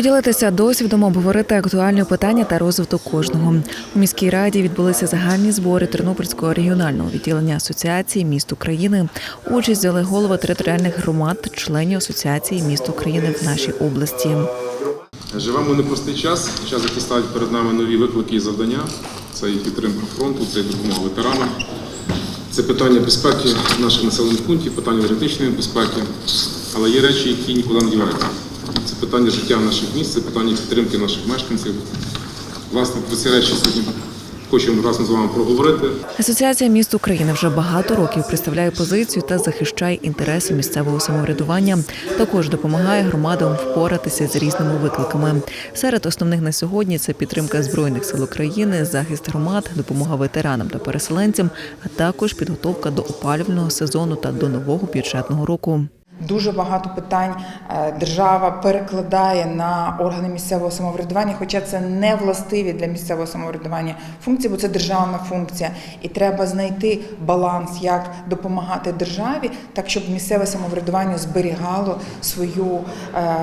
Поділитися досвідом, обговорити актуальні питання та розвиток кожного. У міській раді відбулися загальні збори Тернопільського регіонального відділення асоціації міст України. Участь взяли голови територіальних громад, членів асоціації міст України в нашій області. Живемо непростий час, час, який ставить перед нами нові виклики і завдання. Це і підтримка фронту, це і допомога ветеранам, це питання безпеки наших населених пунктів, питання енергетичної безпеки. Але є речі, які нікуди не діваються. Це питання життя наших міст, це питання підтримки наших мешканців. Власне, про ці речі сьогодні хочемо разом з вами проговорити. Асоціація міст України вже багато років представляє позицію та захищає інтереси місцевого самоврядування. Також допомагає громадам впоратися з різними викликами. Серед основних на сьогодні це підтримка збройних сил України, захист громад, допомога ветеранам та переселенцям, а також підготовка до опалювального сезону та до нового бюджетного року. Дуже багато питань е, держава перекладає на органи місцевого самоврядування, хоча це не властиві для місцевого самоврядування функції, бо це державна функція, і треба знайти баланс, як допомагати державі, так щоб місцеве самоврядування зберігало свою е,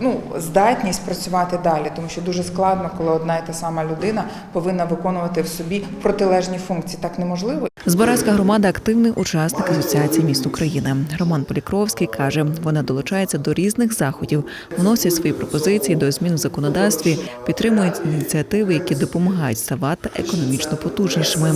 ну, здатність працювати далі, тому що дуже складно, коли одна і та сама людина повинна виконувати в собі протилежні функції. Так неможливо. Збаразька громада активний учасник асоціації міст України. Роман Полікровський каже, вона долучається до різних заходів, вносять свої пропозиції до змін в законодавстві, підтримують ініціативи, які допомагають ставати економічно потужнішими.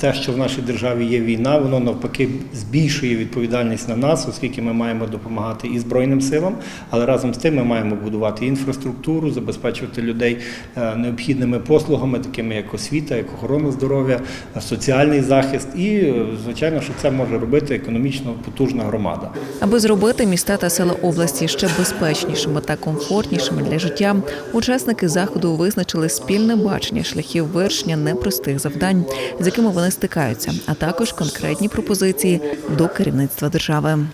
Те, що в нашій державі є війна, воно навпаки збільшує відповідальність на нас, оскільки ми маємо допомагати і збройним силам, але разом з тим ми маємо будувати інфраструктуру, забезпечувати людей е, необхідними послугами, такими як освіта, як охорона здоров'я, е, соціальний захист, і е, звичайно, що це може робити економічно потужна громада. Аби зробити міста та села області ще безпечнішими та комфортнішими для життя, учасники заходу визначили спільне бачення шляхів вирішення непростих завдань, з якими вони стикаються, а також конкретні пропозиції до керівництва держави.